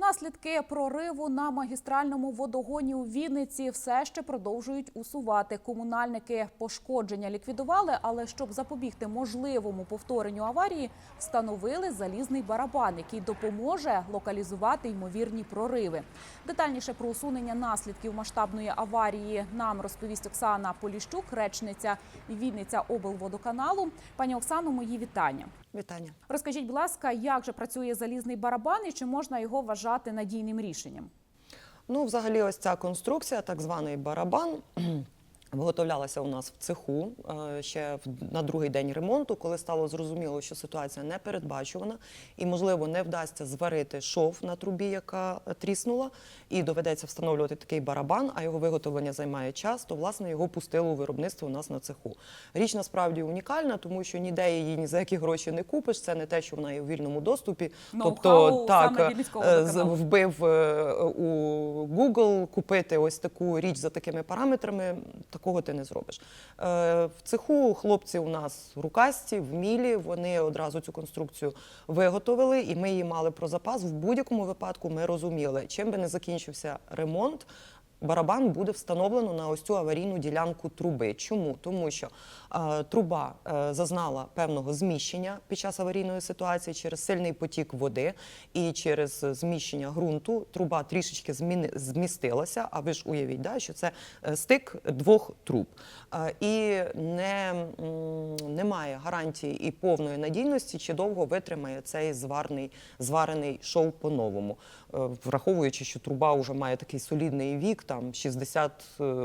Наслідки прориву на магістральному водогоні у Вінниці все ще продовжують усувати. Комунальники пошкодження ліквідували, але щоб запобігти можливому повторенню аварії, встановили залізний барабан, який допоможе локалізувати ймовірні прориви. Детальніше про усунення наслідків масштабної аварії нам розповість Оксана Поліщук, речниця Вінниця облводоканалу. Пані Оксано, мої вітання. Вітання. Розкажіть, будь ласка, як же працює залізний барабан і чи можна його вважати надійним рішенням? Ну, взагалі, ось ця конструкція, так званий барабан. Виготовлялася у нас в цеху е, ще на другий день ремонту, коли стало зрозуміло, що ситуація не передбачувана і, можливо, не вдасться зварити шов на трубі, яка тріснула, і доведеться встановлювати такий барабан, а його виготовлення займає час, то власне його пустили у виробництво у нас на цеху. Річ насправді унікальна, тому що ніде її ні за які гроші не купиш. Це не те, що вона є у вільному доступі. Саме Вінницького е, вбив е, у Google купити ось таку річ за такими параметрами, такого ти не зробиш. Е, В цеху хлопці у нас рукасті, вмілі, вони одразу цю конструкцію виготовили, і ми її мали про запас. В будь-якому випадку ми розуміли, чим би не закінчився ремонт. Барабан буде встановлено на ось цю аварійну ділянку труби. Чому? Тому що е, труба е, зазнала певного зміщення під час аварійної ситуації через сильний потік води і через зміщення ґрунту. Труба трішечки зміни, змістилася. А ви ж уявіть, да, що це е, стик двох труб. Е, і не, немає гарантії і повної надійності, чи довго витримає цей зварний, зварений шов по-новому. Е, Враховуючи, що труба вже має такий солідний вік, там 60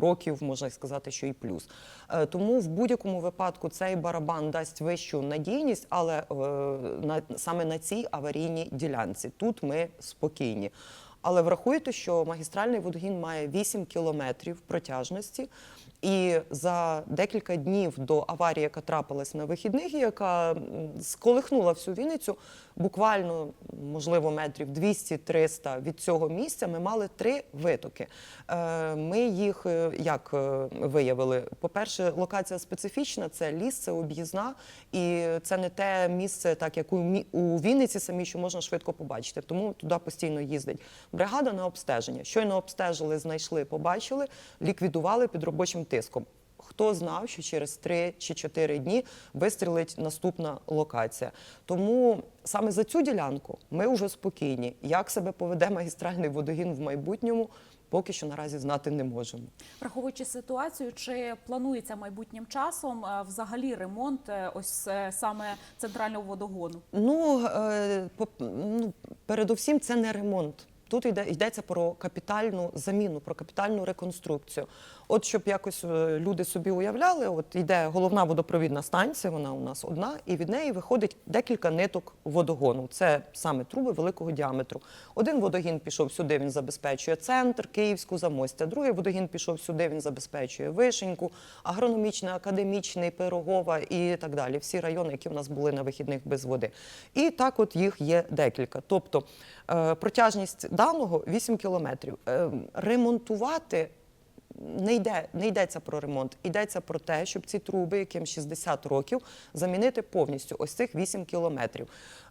років, можна сказати, що і плюс. Е, Тому в будь-якому випадку цей барабан дасть вищу надійність, але е, на, саме на цій аварійній ділянці. Тут ми спокійні. Але врахуйте, що магістральний водогін має 8 кілометрів протяжності, і за декілька днів до аварії, яка трапилась на вихідних, яка сколихнула всю Вінницю, буквально, можливо, метрів 200-300 від цього місця ми мали три витоки. Е, Ми їх е, як е, виявили? По-перше, локація специфічна, це ліс, це об'їзна, і це не те місце, так як у Вінниці самі, що можна швидко побачити. Тому туди постійно їздить бригада на обстеження. Щойно обстежили, знайшли, побачили, ліквідували під робочим тиском. Хто знав, що через 3 чи 4 дні вистрілить наступна локація. Тому саме за цю ділянку ми вже спокійні. Як себе поведе магістральний водогін в майбутньому, поки що наразі знати не можемо. Враховуючи ситуацію, чи планується майбутнім часом е, взагалі ремонт е, ось е, саме центрального водогону? Ну, ну, передусім, це не ремонт. Тут йде, йдеться про капітальну заміну, про капітальну реконструкцію. От щоб якось е, люди собі уявляли, от йде головна водопровідна станція, вона у нас одна, і від неї виходить декілька ниток водогону. Це саме труби великого діаметру. Один водогін пішов сюди, він забезпечує центр, Київську замостя. Другий водогін пішов сюди, він забезпечує вишеньку, агрономічний, академічний, пирогова і так далі. Всі райони, які в нас були на вихідних без води. І так, от їх є декілька. Тобто е, протяжність даного 8 кілометрів. Е, Ремонтувати не йде, не йдеться про ремонт, йдеться про те, щоб ці труби, яким 60 років, замінити повністю ось цих 8 кілометрів.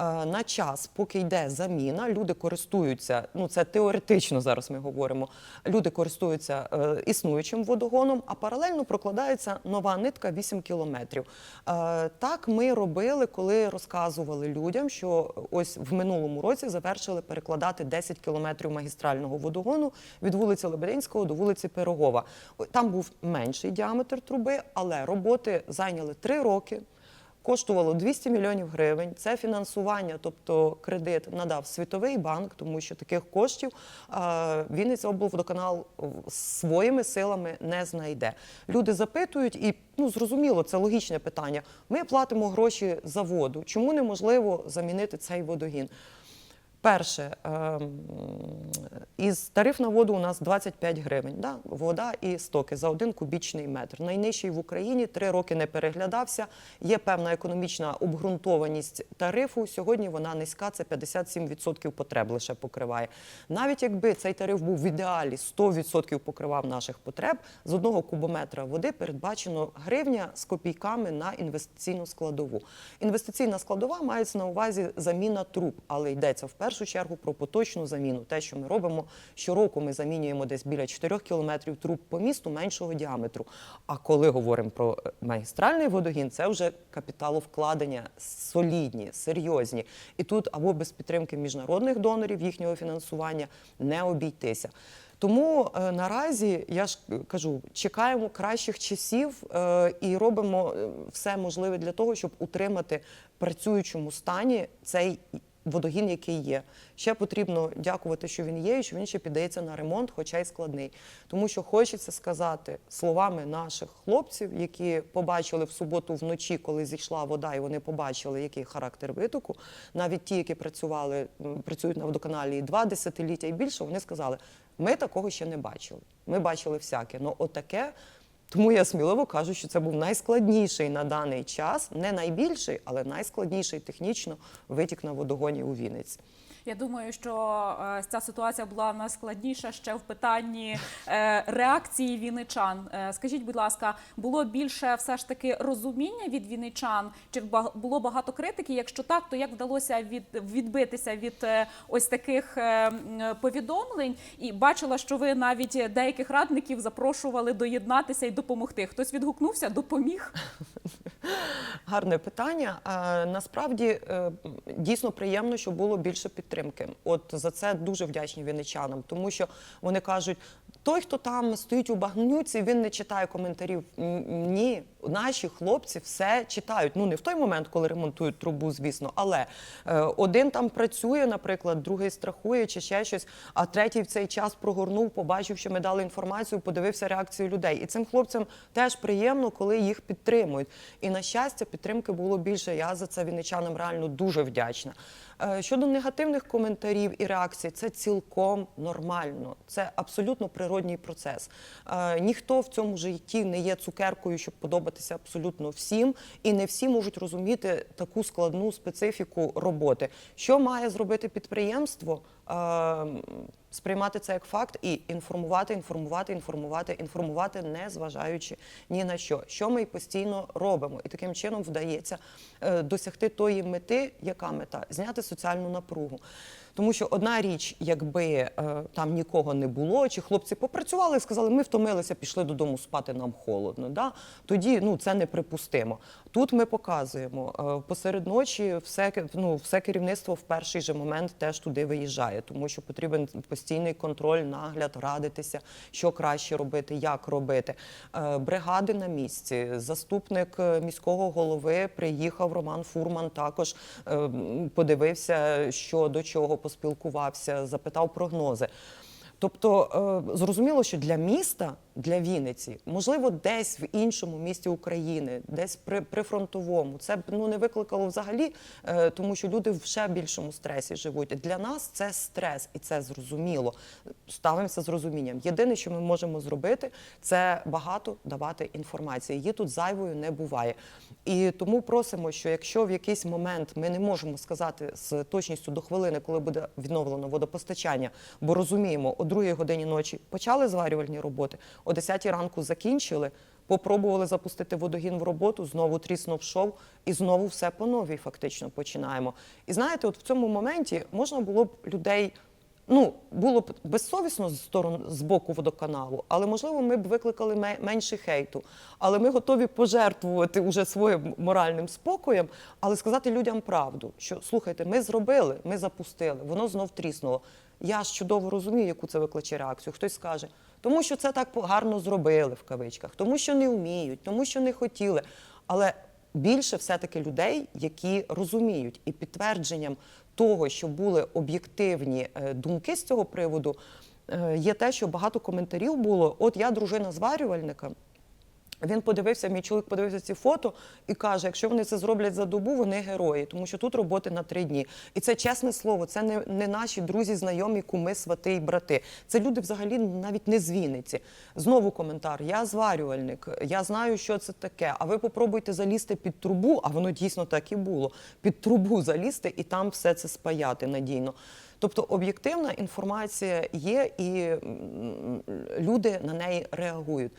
Е, На час, поки йде заміна, люди користуються. Ну це теоретично зараз ми говоримо. Люди користуються е, існуючим водогоном, а паралельно прокладається нова нитка 8 кілометрів. Е, так ми робили, коли розказували людям, що ось в минулому році завершили перекладати 10 кілометрів магістрального водогону від вулиці Лебединського до вулиці Пирогова. О, Там був менший діаметр труби, але роботи зайняли 3 роки. Коштувало 200 мільйонів гривень. Це фінансування, тобто кредит надав Світовий банк, тому що таких коштів Вінниця облводоканал своїми силами не знайде. Люди запитують, і ну зрозуміло, це логічне питання. Ми платимо гроші за воду. Чому неможливо замінити цей водогін? Перше, ем, із тариф на воду у нас 25 гривень. Да? Вода і стоки за один кубічний метр. Найнижчий в Україні три роки не переглядався. Є певна економічна обґрунтованість тарифу. Сьогодні вона низька, це 57% потреб лише покриває. Навіть якби цей тариф був в ідеалі 100% покривав наших потреб, з одного кубометра води передбачено гривня з копійками на інвестиційну складову. Інвестиційна складова мається на увазі заміна труб, але йдеться в першу чергу про поточну заміну. Те, що ми робимо щороку, ми замінюємо десь біля 4 кілометрів труб по місту меншого діаметру. А коли говоримо про е, магістральний водогін, це вже капіталовкладення солідні, серйозні. І тут або без підтримки міжнародних донорів їхнього фінансування не обійтися. Тому е, наразі я ж кажу, чекаємо кращих часів е, і робимо е, все можливе для того, щоб утримати працюючому стані цей водогін, який є. Ще потрібно дякувати, що він є, і що він ще піддається на ремонт, хоча й складний. Тому що хочеться сказати словами наших хлопців, які побачили в суботу вночі, коли зійшла вода, і вони побачили, який характер витоку. Навіть ті, які працювали, працюють на водоканалі два десятиліття і більше, вони сказали: ми такого ще не бачили. Ми бачили всяке. Ну, отаке. Тому я сміливо кажу, що це був найскладніший на даний час, не найбільший, але найскладніший технічно витік на водогоні у Вінниці. Я думаю, що е, ця ситуація була найскладніша ще в питанні е, реакції вінничан. Е, Скажіть, будь ласка, було більше все ж таки розуміння від вінничан? Чи було багато критики? Якщо так, то як вдалося від, відбитися від ось таких повідомлень? І бачила, що ви навіть деяких радників запрошували доєднатися і допомогти. Хтось відгукнувся, допоміг. Гарне питання. Насправді е, дійсно приємно, що було більше підтримки. От за це дуже вдячні вінничанам, тому що вони кажуть: той, хто там стоїть у багнюці, він не читає коментарів. Ні, наші хлопці все читають. Ну не в той момент, коли ремонтують трубу, звісно, але е, один там працює, наприклад, другий страхує чи ще щось, а третій в цей час прогорнув, побачив, що ми дали інформацію, подивився реакцію людей. І цим хлопцям теж приємно, коли їх підтримують. І на щастя, підтримки було більше. Я за це вінничанам реально дуже вдячна. Е, Щодо негативних коментарів і реакцій, це цілком нормально. Це абсолютно природній процес. Е, Ніхто в цьому житті не є цукеркою, щоб подобатися абсолютно всім, і не всі можуть розуміти таку складну специфіку роботи. Що має зробити підприємство? Е, Сприймати це як факт і інформувати, інформувати, інформувати, інформувати, не зважаючи ні на що, що ми й постійно робимо, і таким чином вдається е, досягти тої мети, яка мета? Зняти соціальну напругу. Тому що одна річ, якби е, там нікого не було, чи хлопці попрацювали і сказали, ми втомилися, пішли додому спати, нам холодно. Да? Тоді ну це неприпустимо. Тут ми показуємо е, посеред ночі, все ну, все керівництво в перший же момент теж туди виїжджає, тому що потрібен постійний контроль, нагляд, радитися, що краще робити, як робити. Е, Бригади на місці. Заступник е, міського голови приїхав Роман Фурман. Також е, подивився, що до чого поспілкувався, запитав прогнози. Тобто е, зрозуміло, що для міста, для Вінниці, можливо, десь в іншому місті України, десь при прифронтовому, це б ну не викликало взагалі, е, тому що люди в ще більшому стресі живуть. Для нас це стрес, і це зрозуміло. Ставимося з розумінням. Єдине, що ми можемо зробити, це багато давати інформації. Її тут зайвою не буває. І тому просимо, що якщо в якийсь момент ми не можемо сказати з точністю до хвилини, коли буде відновлено водопостачання, бо розуміємо, о другій годині ночі почали зварювальні роботи, о 10 ранку закінчили. Попробували запустити водогін в роботу, знову тріснув шов, і знову все по новій фактично починаємо. І знаєте, от в цьому моменті можна було б людей ну, було б безсовісно з сторони з боку водоканалу, але можливо ми б викликали менше хейту. Але ми готові пожертвувати уже своїм моральним спокоєм, але сказати людям правду, що слухайте, ми зробили, ми запустили, воно знов тріснуло. Я ж чудово розумію, яку це викличе реакцію. Хтось скаже, тому що це так гарно зробили в кавичках, тому що не вміють, тому що не хотіли. Але більше все-таки людей, які розуміють, і підтвердженням того, що були об'єктивні е, думки з цього приводу, е, є те, що багато коментарів було. От я дружина зварювальника. Він подивився, мій чоловік подивився ці фото і каже: якщо вони це зроблять за добу, вони герої, тому що тут роботи на три дні. І це чесне слово, це не, не наші друзі, знайомі, куми, свати і брати. Це люди взагалі навіть не з Вінниці. Знову коментар: я зварювальник, я знаю, що це таке. А ви попробуйте залізти під трубу, а воно дійсно так і було. Під трубу залізти і там все це спаяти надійно. Тобто об'єктивна інформація є, і люди на неї реагують.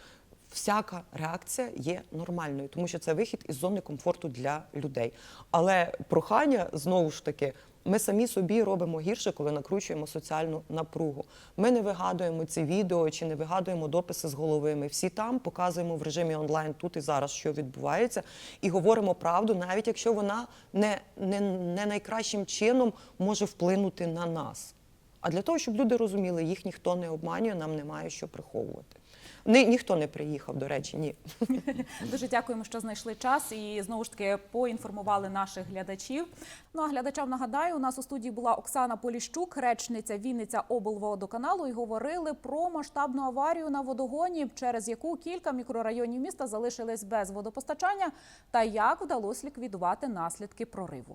Всяка реакція є нормальною, тому що це вихід із зони комфорту для людей. Але прохання знову ж таки. Ми самі собі робимо гірше, коли накручуємо соціальну напругу. Ми не вигадуємо ці відео чи не вигадуємо дописи з голови. Ми всі там показуємо в режимі онлайн тут і зараз, що відбувається, і говоримо правду, навіть якщо вона не, не, не найкращим чином може вплинути на нас. А для того, щоб люди розуміли, їх ніхто не обманює, нам немає що приховувати. Ні, ніхто не приїхав, до речі, ні. Дуже дякуємо, що знайшли час і знову ж таки поінформували наших глядачів. Ну а глядачам нагадаю, у нас у студії була Оксана Поліщук, речниця Вінниця облводоканалу, і говорили про масштабну аварію на водогоні, через яку кілька мікрорайонів міста залишились без водопостачання, та як вдалося ліквідувати наслідки прориву.